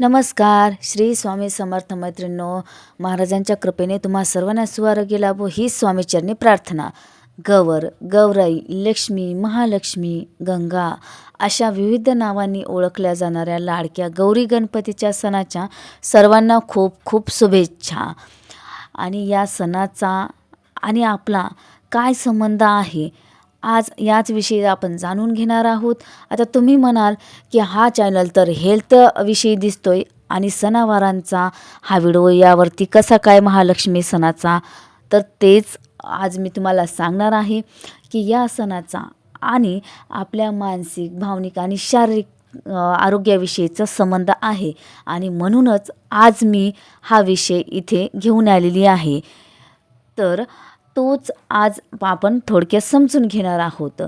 नमस्कार श्री स्वामी समर्थ मैत्रिणो महाराजांच्या कृपेने तुम्हा सर्वांना सुआरोग्य लाभो ही स्वामीचरणी प्रार्थना. गवर गौराई लक्ष्मी महालक्ष्मी गंगा अशा विविध नावांनी ओळखल्या जाणाऱ्या लाडक्या गौरी गणपतीच्या सणाच्या सर्वांना खूप खूप शुभेच्छा. आणि या सणाचा आणि आपला काय संबंध आहे? आज याच विषयी आपण जाणून घेणार आहोत. आता तुम्ही म्हणाल की हा चॅनल तर हेल्थ विषयी दिसतोय आणि सणावारांचा हा व्हिडिओ यावरती कसा काय महालक्ष्मी सणाचा? तर तेच आज मी तुम्हाला सांगणार आहे की या सणाचा आणि आपल्या मानसिक भावनिक आणि शारीरिक आरोग्याविषयीचा संबंध आहे. आणि म्हणूनच आज मी हा विषय इथे घेऊन आलेली आहे. तर तोच आज आपण थोडक्यात समजून घेणार आहोत.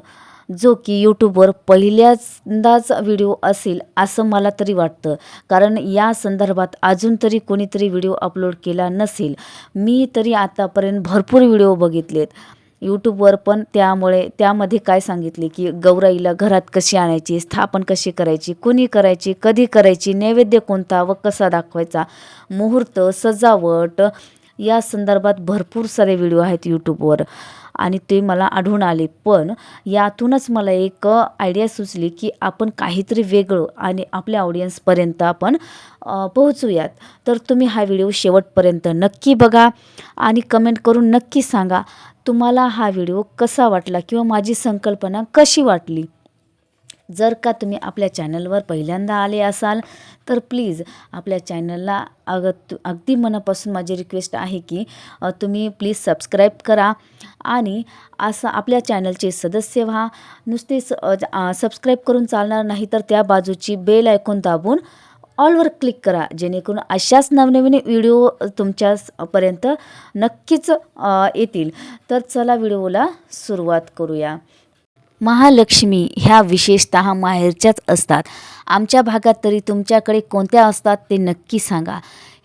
जो की यूट्यूबवर पहिल्यांदाच व्हिडिओ असेल असं मला तरी वाटतं. कारण या संदर्भात अजून तरी कोणीतरी व्हिडिओ अपलोड केला नसेल. मी तरी आतापर्यंत भरपूर व्हिडिओ बघितलेत. यूट्यूबवर पण त्यामुळे त्यामध्ये काय सांगितले की गौराईला घरात कशी आणायची स्थापन कशी करायची कोणी करायची कधी करायची नैवेद्य कोणता व कसा दाखवायचा मुहूर्त सजावट या संदर्भात भरपूर सारे व्हिडिओ आहेत यूट्यूबवर आणि ते मला आढळून आले. पण यातूनच मला एक आयडिया सुचली की आपण काहीतरी वेगळं आणि आपल्या ऑडियन्सपर्यंत आपण पोहोचूयात. तर तुम्ही हा व्हिडिओ शेवटपर्यंत नक्की बघा आणि कमेंट करून नक्की सांगा तुम्हाला हा व्हिडिओ कसा वाटला किंवा माझी संकल्पना कशी वाटली. जर का तुम्ही आपल्या चॅनलवर पहिल्यांदा आले असाल तर प्लीज आपल्या चॅनलला अग अगदी मनापासून माझी रिक्वेस्ट आहे की तुम्ही प्लीज सबस्क्राईब करा आणि असं आपल्या चॅनलचे सदस्य व्हा. नुसते स सबस्क्राईब करून चालणार नाही तर त्या बाजूची बेल ऐकून दाबून ऑलवर क्लिक करा जेणेकरून अशाच नवनवीन व्हिडिओ तुमच्यापर्यंत नक्कीच येतील. तर चला व्हिडिओला सुरुवात करूया. महालक्ष्मी ह्या विशेषतः माहेरच्याच असतात. आमच्या भागात तरी तुमच्याकडे कोणत्या असतात ते नक्की सांगा.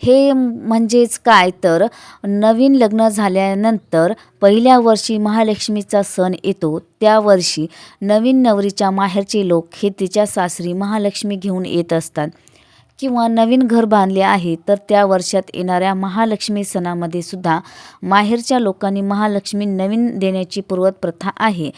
हे म्हणजेच काय तर नवीन लग्न झाल्यानंतर पहिल्या वर्षी महालक्ष्मीचा सण येतो. त्या वर्षी नवीन नवरीच्या माहेरचे लोक हे तिच्या सासरी महालक्ष्मी घेऊन येत असतात. किंवा नवीन घर बांधले आहे तर त्या वर्षात येणाऱ्या महालक्ष्मी सणामध्ये सुद्धा माहेरच्या लोकांनी महालक्ष्मी नवीन देण्याची पूर्वत प्रथा आहे.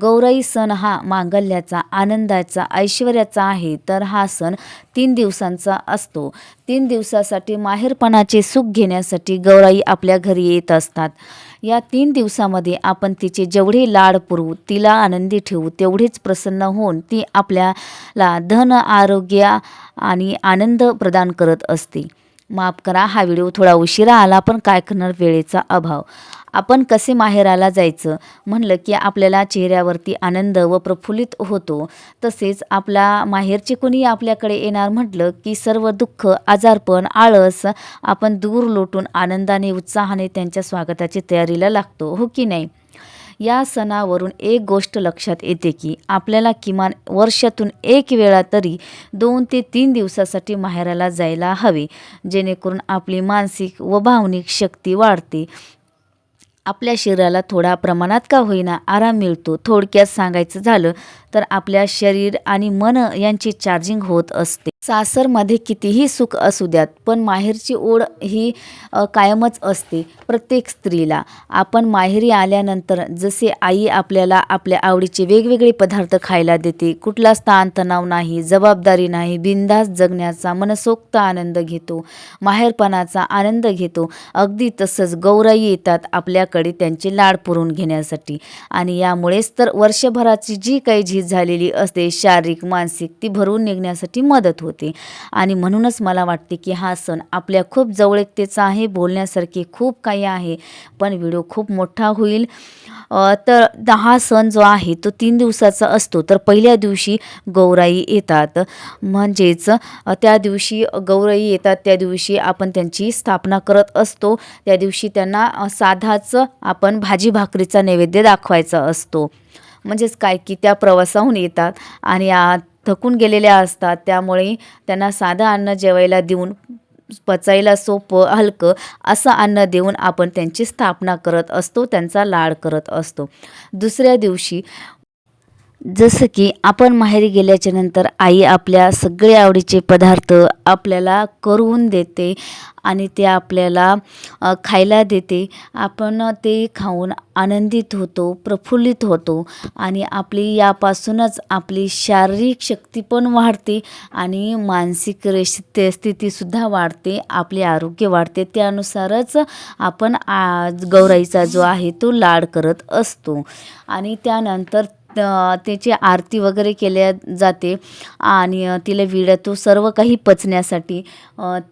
गौराई सण हा मांगल्याचा आनंदाचा ऐश्वर्याचा आहे तर हा सण तीन दिवसांचा असतो. तीन दिवसासाठी माहेरपणाचे सुख घेण्यासाठी गौराई आपल्या घरी येत असतात. या तीन दिवसामध्ये आपण तिचे जेवढे लाड पुरवू तिला आनंदी ठेवू तेवढेच प्रसन्न होऊन ती आपल्याला धन आरोग्य आणि आनंद प्रदान करत असते. माफ करा हा व्हिडिओ थोडा उशिरा आला पण काय करणार वेळेचा अभाव. आपण कसे माहेराला जायचं? म्हणलं की आपल्याला चेहऱ्यावरती आनंद व प्रफुल्लित होतो. तसेच आपला माहेरचे कोणी आपल्याकडे येणार म्हटलं की सर्व दुःख आजारपण आळस आपण दूर लोटून आनंदाने उत्साहाने त्यांच्या स्वागताची तयारीला लागतो हो की नाही? या सणावरून एक गोष्ट लक्षात येते की आपल्याला किमान वर्षातून एक वेळा तरी दोन ते तीन दिवसासाठी माहेराला जायला हवे जेणेकरून आपली मानसिक व भावनिक शक्ती वाढते. आपल्या शरीराला थोडा प्रमाणात का होईना आराम मिळतो थोडक्यात सांगायचं झालं तर आपल्या शरीर आणि मन यांची चार्जिंग होत असते. सासरमध्ये कितीही सुख असू द्यात पण माहेरची ओढ ही कायमच असते प्रत्येक स्त्रीला. आपण माहेरी आल्यानंतर जसे आई आपल्याला आपल्या आवडीचे वेगवेगळे पदार्थ खायला देते कुठलाच ताणतणाव नाही जबाबदारी नाही बिंदास जगण्याचा मनसोक्त आनंद घेतो माहेरपणाचा आनंद घेतो अगदी तसंच गौराई येतात आपल्याकडे त्यांचे लाड पुरवून घेण्यासाठी. आणि यामुळेच तर वर्षभराची जी काही झीज झालेली असते शारीरिक मानसिक ती भरून निघण्यासाठी मदत होते. आणि म्हणूनच मला वाटते की हा सण आपल्या खूप जवळीकतेचा आहे बोलण्यासारखे खूप काही आहे पण व्हिडिओ खूप मोठा होईल. तर हा सण जो आहे तो तीन दिवसाचा असतो. तर पहिल्या दिवशी गौराई येतात. म्हणजेच त्या दिवशी गौराई येतात त्या दिवशी आपण त्यांची स्थापना करत असतो. त्या दिवशी त्यांना साधाच आपण भाजी भाकरीचा नैवेद्य दाखवायचा असतो. म्हणजेच काय की त्या प्रवासाहून येतात. आणि थकून गेलेल्या असतात. त्यामुळे त्यांना साधं अन्न जेवायला देऊन पचायला सोपं हलकं असं अन्न देऊन आपण त्यांची स्थापना करत असतो त्यांचा लाड करत असतो. दुसऱ्या दिवशी जसं की आपण माहेरी गेल्याच्यानंतर आई आपल्या सगळे आवडीचे पदार्थ आपल्याला करून देते आणि ते आपल्याला खायला देते. आपण ते खाऊन आनंदित होतो प्रफुल्लित होतो आणि आपली यापासूनच आपली शारीरिक शक्ती पण वाढते आणि मानसिक रेश ते स्थितीसुद्धा वाढते आपले आरोग्य वाढते. त्यानुसारच आपण आ गौराईचा जो आहे तो लाड करत असतो. आणि त्यानंतर त्याची आरती वगैरे केल्या जाते आणि तिला विड्यातून तो सर्व काही पचण्यासाठी.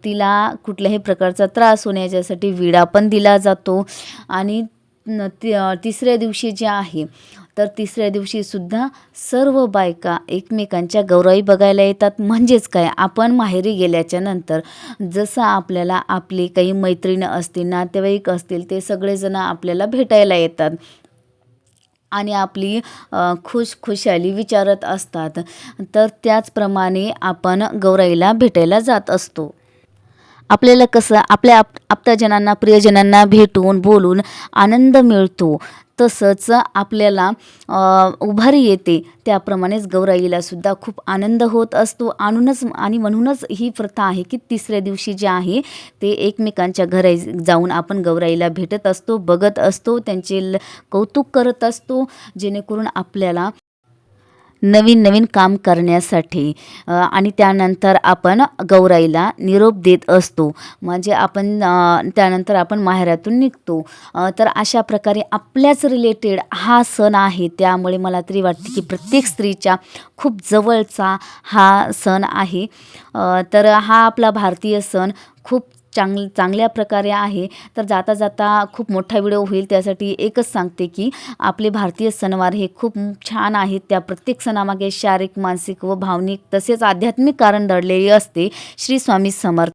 तिला कुठल्याही प्रकारचा त्रास होण्याच्यासाठी विडा पण दिला जातो. आणि ति तिसऱ्या दिवशी जे आहे तर तिसऱ्या दिवशीसुद्धा सर्व बायका एकमेकांच्या गौराई बघायला येतात. म्हणजेच काय? आपण माहेरी गेल्याच्यानंतर जसं आपल्याला आपली काही मैत्रिणी असतील नातेवाईक असतील ते सगळेजण आपल्याला भेटायला येतात. आणि आपली खुश खुशाली विचारत असतात. तर त्याचप्रमाणे आपण गौराईला भेटायला जात असतो. आपल्याला कसं आपल्या आप आप्तजनांना प्रियजनांना भेटून बोलून आनंद मिळतो. तसंच आपल्याला उभारी येते. त्याप्रमाणेच गौराईलासुद्धा खूप आनंद होत असतो. आणूनच आणि म्हणूनच ही प्रथा आहे की तिसऱ्या दिवशी जे आहे ते एकमेकांच्या घरी जाऊन आपण गौराईला भेटत असतो बघत असतो त्यांचे ल कौतुक करत असतो. जेणेकरून आपल्याला नवीन नवीन काम करण्यासाठी. आणि त्यानंतर आपण गौराईला निरोप देत असतो. म्हणजे आपण त्यानंतर आपण माहेरातून निघतो. तर अशा प्रकारे आपल्याच रिलेटेड हा सण आहे. त्यामुळे मला तरी वाटते की प्रत्येक स्त्रीच्या खूप जवळचा हा सण आहे. तर हा आपला भारतीय सण खूप चांग चांगल्या प्रकारे आहे. तर जाता जाता खूप मोठा व्हिडिओ होईल. त्यासाठी एकच सांगते की आपले भारतीय सणवार हे खूप छान आहेत. त्या प्रत्येक सणामागे शारीरिक मानसिक व भावनिक तसेच आध्यात्मिक कारण दडलेले असते. श्री स्वामी समर्थ.